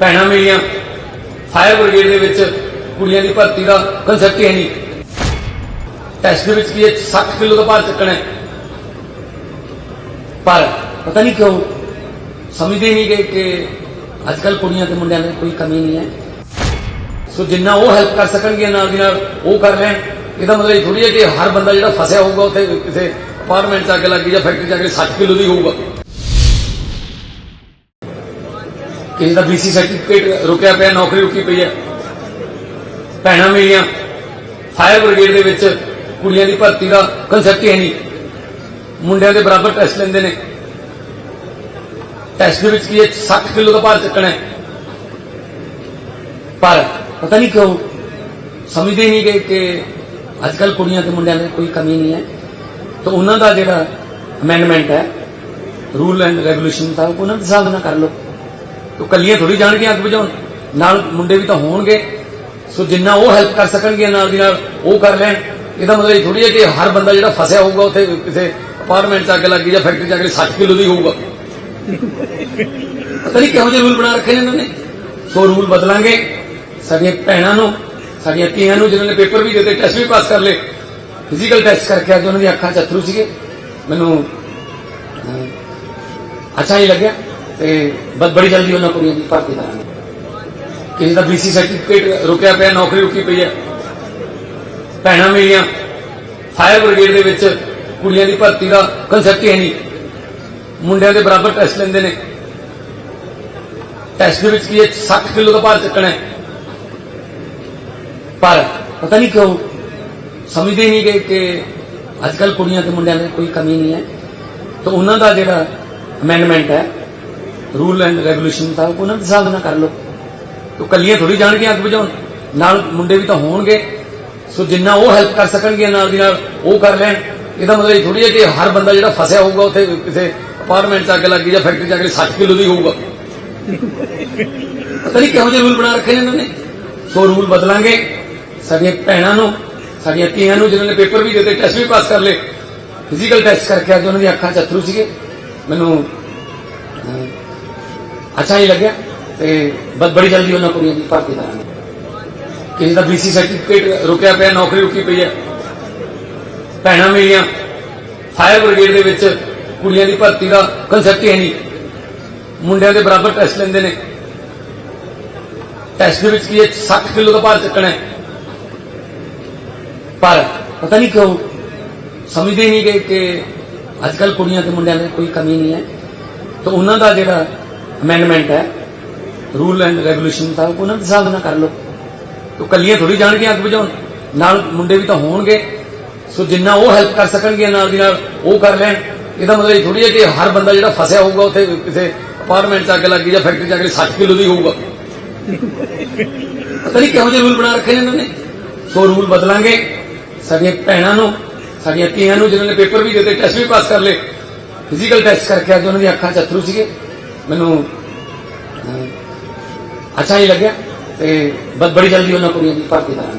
ਭੈਣਾਂ ਮੇਰੀਆਂ। Fire brigade ਦੇ ਵਿੱਚ ਕੁੜੀਆਂ ਦੀ ਭਰਤੀ ਦਾ ਕਨਸੈਪਟ ਹੀ ਨਹੀਂ। ਟੈਸਟ ਦੇ ਵਿੱਚ ਕੀ ਹੈ? 60 ਕਿਲੋ ਦਾ ਭਾਰ ਚੱਕਣਾ ਹੈ। ਪਰ ਪਤਾ ਨਹੀਂ ਕਿਉਂ ਸਮਝਦੇ ਨਹੀਂ ਕਿ ਕਿ ਅੱਜ ਕੱਲ ਕੁੜੀਆਂ ਤੇ ਮੁੰਡਿਆਂ ਦੇ ਕੋਈ ਕਮੀ ਨਹੀਂ ਹੈ। ਸੋ ਜਿੰਨਾ ਉਹ ਹੈਲਪ ਕਰ ਸਕਣਗੇ ਨਾਲ ਦੀ ਨਾਲ ਉਹ ਕਰ ਲੈਣ। ਇਹਦਾ ਮਤਲਬ ਇਹ ਥੋੜੀ ਹੈ ਕਿ ਹਰ ਬੰਦਾ ਜਿਹੜਾ ਫਸਿਆ ਹੋਊਗਾ, ਉੱਥੇ ਕਿਸੇ ਅਪਾਰਟਮੈਂਟ 'ਚ ਅੱਗ ਲੱਗੀ ਜਾਂ ਫੈਕਟਰੀ 'ਚ ਆ ਕੇ 60 ਕਿਲੋ ਦੀ ਹੋਊਗਾ। ਕਿਸੇ ਦਾ ਬੀਸੀ ਸਰਟੀਫਿਕੇਟ ਰੁਕਿਆ ਪਿਆ, ਨੌਕਰੀ ਰੁਕੀ ਪਈ ਹੈ। ਭੈਣਾਂ ਮੇਰੀਆਂ ਫਾਇਰ ਬ੍ਰਿਗੇਡ ਦੇ ਵਿੱਚ ਕੁੜੀਆਂ ਦੀ ਭਰਤੀ ਦਾ ਕਨਸੈਪਟ ਹੀ ਨਹੀਂ। ਮੁੰਡਿਆਂ ਦੇ ਬਰਾਬਰ ਟੈਸਟ ਲੈਂਦੇ ਨੇ। ਟੈਸਟ ਦੇ ਵਿੱਚ ਕੀ ਹੈ? 60 ਕਿਲੋ ਦਾ ਭਾਰ ਚੱਕਣਾ ਹੈ। ਪਰ ਪਤਾ ਨਹੀਂ ਕਿਉਂ ਸਮਝਦੇ ਨਹੀਂ ਕਿ ਕਿ ਅੱਜ ਕੱਲ ਕੁੜੀਆਂ ਤੇ ਮੁੰਡਿਆਂ ਦੇ ਕੋਈ ਕਮੀ ਨਹੀਂ ਹੈ। ਤਾਂ ਉਹਨਾਂ ਦਾ ਜਿਹੜਾ ਅਮੈਂਡਮੈਂਟ ਹੈ ਰੂਲ ਐਂਡ ਰੈਗੂਲੇਸ਼ਨ ਦਾ ਉਹਨਾਂ ਦੇ ਹਿਸਾਬ ਨਾਲ ਕਰ ਲਓ। ਉਹ ਕੱਲੀਆਂ ਥੋੜੀ ਜਾਣਗੀਆਂ ਅੱਗ ਬੁਝਾਉਣ। ਨਾਲ ਮੁੰਡੇ ਵੀ ਤਾਂ ਹੋਣਗੇ। ਸੋ ਜਿੰਨਾ ਉਹ ਹੈਲਪ ਕਰ ਸਕਣਗੇ ਨਾਲ ਦੀ ਨਾਲ, ਉਹ ਕਰ ਲੈਣ। ਇਹਦਾ ਮਤਲਬ ਇਹ ਥੋੜੀ ਹੈ ਕਿ ਹਰ ਬੰਦਾ ਜਿਹੜਾ ਫਸਿਆ ਹੋਊਗਾ, ਉੱਥੇ ਕਿਸੇ ਅਪਾਰਟਮੈਂਟ 'ਚ ਅੱਗ ਲੱਗੀ ਜਾਂ ਫੈਕਟਰੀ 'ਚ ਅੱਗ 60 ਕਿਲੋ ਦੀ ਹੋਊਗਾ। ਪਤਾ ਨਹੀਂ ਕਿਹੋ ਜਿਹੇ ਰੂਲ ਬਣਾ ਰੱਖੇ ਨੇ ਇਹਨਾਂ ਨੇ। ਸੋ ਰੂਲ ਬਦਲਾਂਗੇ। ਸਾਡੀਆਂ ਭੈਣਾਂ ਨੂੰ, ਸਾਡੀਆਂ ਧੀਆਂ ਨੂੰ, ਜਿਨ੍ਹਾਂ ਨੇ ਪੇਪਰ ਵੀ ਦਿੱਤੇ ਟੈਸਟ ਵੀ ਪਾਸ ਕਰ ਲਏ। ਫਿਜ਼ੀਕਲ ਟੈਸਟ ਕਰਕੇ ਅੱਜ ਉਹਨਾਂ ਦੀਆਂ ਅੱਖਾਂ 'ਚ ਅਥਰੂ ਸੀਗੇ। ਮੈਨੂੰ ਅੱਛਾ ਹੀ ਲੱਗਿਆ। ਤੇ ਬਸ ਬੜੀ ਜਲਦੀ ਉਹਨਾਂ ਕੁੜੀਆਂ ਦੀ ਭਰਤੀ ਕਰਾਂਗੇ ਕਿਸੇ ਦਾ ਬੀਸੀ ਸਰਟੀਫਿਕੇਟ ਰੁਕਿਆ ਪਿਆ, ਨੌਕਰੀ ਰੁਕੀ ਪਈ ਹੈ। ਭੈਣਾਂ ਮੇਰੀਆਂ ਫਾਇਰ ਬ੍ਰਿਗੇਡ ਦੇ ਵਿੱਚ ਕੁੜੀਆਂ ਦੀ ਭਰਤੀ ਦਾ ਕਨਸੈਪਟ ਹੀ ਨਹੀਂ। ਮੁੰਡਿਆਂ ਦੇ ਬਰਾਬਰ ਟੈਸਟ ਲੈਂਦੇ ਨੇ। ਟੈਸਟ ਦੇ ਵਿੱਚ ਕੀ ਹੈ? 60 ਕਿਲੋ ਦਾ ਭਾਰ ਚੱਕਣਾ ਹੈ। ਪਰ ਪਤਾ ਨਹੀਂ ਕਿਉਂ ਸਮਝਦੇ ਨਹੀਂ ਕਿ ਕਿ ਅੱਜ ਕੱਲ ਕੁੜੀਆਂ ਤੇ ਮੁੰਡਿਆਂ ਦੇ ਕੋਈ ਕਮੀ ਨਹੀਂ ਹੈ। ਤਾਂ ਉਹਨਾਂ ਦਾ ਜਿਹੜਾ ਅਮੈਂਡਮੈਂਟ ਹੈ ਰੂਲ ਐਂਡ ਰੈਗੂਲੇਸ਼ਨ ਤਾਂ ਉਹਨਾਂ ਦੇ ਹਿਸਾਬ ਨਾਲ ਕਰ ਲਓ। ਤੋ ਕੱਲੀਆਂ ਥੋੜੀ ਜਾਣਗੀਆਂ ਅੱਗ ਬੁਝਾਉਣ। ਨਾਲ ਮੁੰਡੇ ਵੀ ਤਾਂ ਹੋਣਗੇ। ਸੋ ਜਿੰਨਾ ਉਹ ਹੈਲਪ ਕਰ ਸਕਣਗੇ ਨਾਲ ਦੀ ਨਾਲ, ਉਹ ਕਰ ਲੈਣ। ਇਹਦਾ ਮਤਲਬ ਇਹ ਥੋੜੀ ਹੈ ਕਿ ਹਰ ਬੰਦਾ ਜਿਹੜਾ ਫਸਿਆ ਹੋਊਗਾ, ਉੱਥੇ ਕਿਸੇ ਅਪਾਰਟਮੈਂਟ 'ਚ ਅੱਗ ਲੱਗੀ ਜਾਂ ਫੈਕਟਰੀ 'ਚ ਅੱਗ 60 ਕਿਲੋ ਦੀ ਹੋਊਗਾ। ਪਤਾ ਨਹੀਂ ਕਿਹੋ ਜਿਹੇ ਰੂਲ ਬਣਾ ਰੱਖੇ ਨੇ ਇਹਨਾਂ ਨੇ। ਸੋ ਰੂਲ ਬਦਲਾਂਗੇ। ਸਾਡੀਆਂ ਭੈਣਾਂ ਨੂੰ, ਸਾਡੀਆਂ ਧੀਆਂ ਨੂੰ, ਜਿਨ੍ਹਾਂ ਨੇ ਪੇਪਰ ਵੀ ਦਿੱਤੇ ਟੈਸਟ ਵੀ ਪਾਸ ਕਰ ਲਏ। ਫਿਜ਼ੀਕਲ ਟੈਸਟ ਕਰਕੇ ਅੱਜ ਉਹਨਾਂ ਦੀ ਅੱਖਾਂ 'ਚ ਅਥਰੂ ਸੀਗੇ। ਮੈਨੂੰ ਅੱਛਾ ਹੀ ਲੱਗਿਆ। ਤੇ ਬਸ ਬੜੀ ਜਲਦੀ ਉਹਨਾਂ ਕੁੜੀਆਂ ਦੀ ਭਰਤੀ ਕਰਾਂਗੇ ਕਿਸੇ ਦਾ ਬੀਸੀ ਸਰਟੀਫਿਕੇਟ ਰੁਕਿਆ ਪਿਆ, ਨੌਕਰੀ ਰੁਕੀ ਪਈ ਹੈ। ਭੈਣਾਂ ਮੇਰੀਆਂ ਫਾਇਰ ਬ੍ਰਿਗੇਡ ਦੇ ਵਿੱਚ ਕੁੜੀਆਂ ਦੀ ਭਰਤੀ ਦਾ ਕਨਸੈਪਟ ਹੀ ਹੈ ਨਹੀਂ। ਮੁੰਡਿਆਂ ਦੇ ਬਰਾਬਰ ਟੈਸਟ ਲੈਂਦੇ ਨੇ। ਟੈਸਟ ਦੇ ਵਿੱਚ ਕੀ ਹੈ? 60 ਕਿਲੋ ਦਾ ਭਾਰ ਚੱਕਣਾ ਹੈ। ਪਰ ਪਤਾ ਨਹੀਂ ਕਿਉਂ ਸਮਝਦੇ ਨਹੀਂ ਕਿ ਕਿ ਅੱਜ ਕੱਲ ਕੁੜੀਆਂ ਤੇ ਮੁੰਡਿਆਂ ਦੇ ਕੋਈ ਕਮੀ ਨਹੀਂ ਹੈ। ਤਾਂ ਉਹਨਾਂ ਦਾ ਜਿਹੜਾ ਅਮੈਂਡਮੈਂਟ ਹੈ। ਰੂਲ ਐਂਡ ਰੈਗੂਲੇਸ਼ਨ ਦਾ ਉਹਨਾਂ ਦੇ ਹਿਸਾਬ ਨਾਲ ਕਰ ਲਓ। ਤੋ ਕੱਲੀਆਂ ਥੋੜੀ ਜਾਣਗੀਆਂ ਅੱਗ ਬੁਝਾਉਣ। ਨਾਲ ਮੁੰਡੇ ਵੀ ਤਾਂ ਹੋਣਗੇ। ਸੋ ਜਿੰਨਾ ਉਹ ਹੈਲਪ ਕਰ ਸਕਣਗੇ ਨਾਲ ਦੀ ਨਾਲ ਉਹ ਕਰ ਲੈਣ। ਇਹਦਾ ਮਤਲਬ ਇਹ ਥੋੜੀ ਹੈ ਕਿ ਹਰ ਬੰਦਾ ਜਿਹੜਾ ਫਸਿਆ ਹੋਊਗਾ, ਉੱਥੇ ਕਿਸੇ ਅਪਾਰਟਮੈਂਟ 'ਚ ਅੱਗ ਲੱਗੀ ਜਾਂ ਫੈਕਟਰੀ 'ਚ ਅੱਗ 60 ਕਿਲੋ ਦੀ ਹੋਊਗਾ। ਪਤਾ ਨਹੀਂ ਕਿਹੋ ਜਿਹੇ ਰੂਲ ਬਣਾ ਰੱਖੇ ਨੇ ਇਹਨਾਂ ਨੇ। ਸੋ ਰੂਲ ਬਦਲਾਂਗੇ। ਸਾਡੀਆਂ ਭੈਣਾਂ ਨੂੰ, ਸਾਡੀਆਂ ਧੀਆਂ ਨੂੰ, ਜਿਨ੍ਹਾਂ ਨੇ ਪੇਪਰ ਵੀ ਦਿੱਤੇ ਟੈਸਟ ਵੀ ਪਾਸ ਕਰ ਲਏ। ਫਿਜ਼ੀਕਲ ਟੈਸਟ ਕਰਕੇ ਅੱਜ ਉਹਨਾਂ ਦੀ ਅੱਖਾਂ 'ਚ ਅਥਰੂ ਸੀਗੇ। ਮੈਨੂੰ ਅੱਛਾ ਹੀ ਲੱਗਿਆ ਤੇ ਬਸ ਬੜੀ ਜਲਦੀ ਉਹਨਾਂ ਕੁੜੀਆਂ ਦੀ ਭਰਤੀ ਕਰਾਂਗੇ